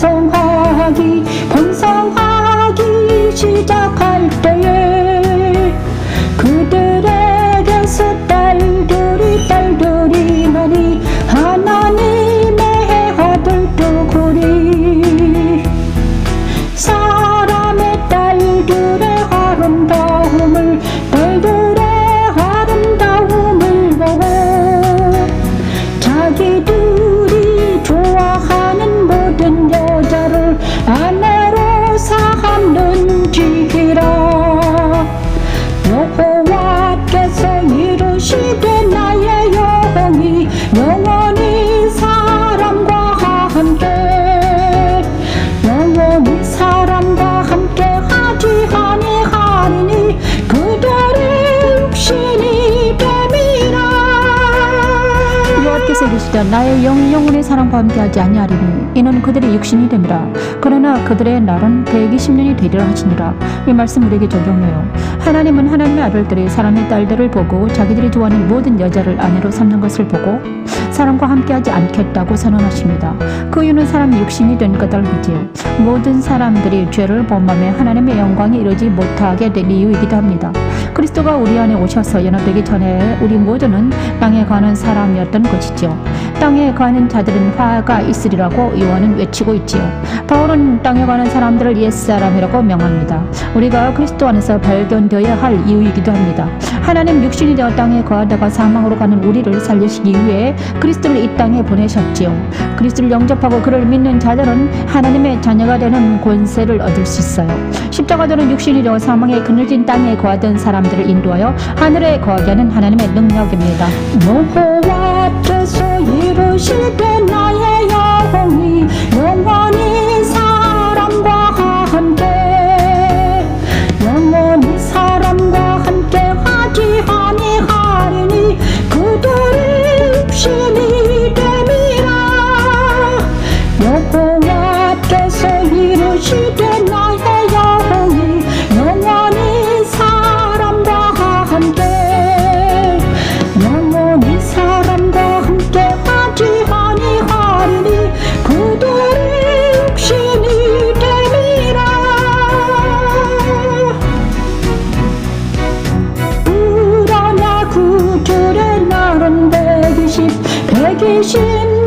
so. 이르시되 나의 영이 영혼의 사람과 함께하지 아니하리니 이는 그들의 육신이 됨이라. 그러나 그들의 날은 120년이 되리라 하시니라. 이 말씀 우리에게 적용해요 하나님은 하나님의 아들들이 사람의 딸들을 보고 자기들이 좋아하는 모든 여자를 아내로 삼는 것을 보고 사람과 함께하지 않겠다고 선언하십니다. 그 이유는 사람이 육신이 된 까닭이지요 모든 사람들이 죄를 범하며 하나님의 영광에 이르지 못하게 된 이유이기도 합니다 그리스도가 우리 안에 오셔서 연합되기 전에 우리 모두는 땅에 가는 사람이었던 것이지요. 땅에 가는 자들은 화가 있으리라고 요한은 외치고 있지요. 바울은 땅에 가는 사람들을 옛사람이라고 명합니다. 우리가 그리스도 안에서 발견되어야 할 이유이기도 합니다. 하나님 육신이 되어 땅에 거하다가 사망으로 가는 우리를 살리시기 위해 그리스도를 이 땅에 보내셨지요. 그리스도를 영접하고 그를 믿는 자들은 하나님의 자녀가 되는 권세를 얻을 수 있어요. 십자가들은 육신이 되어 사망의 그늘진 땅에 거하던 사람들을 인도하여 하늘에 거하게 하는 하나님의 능력입니다. ocean.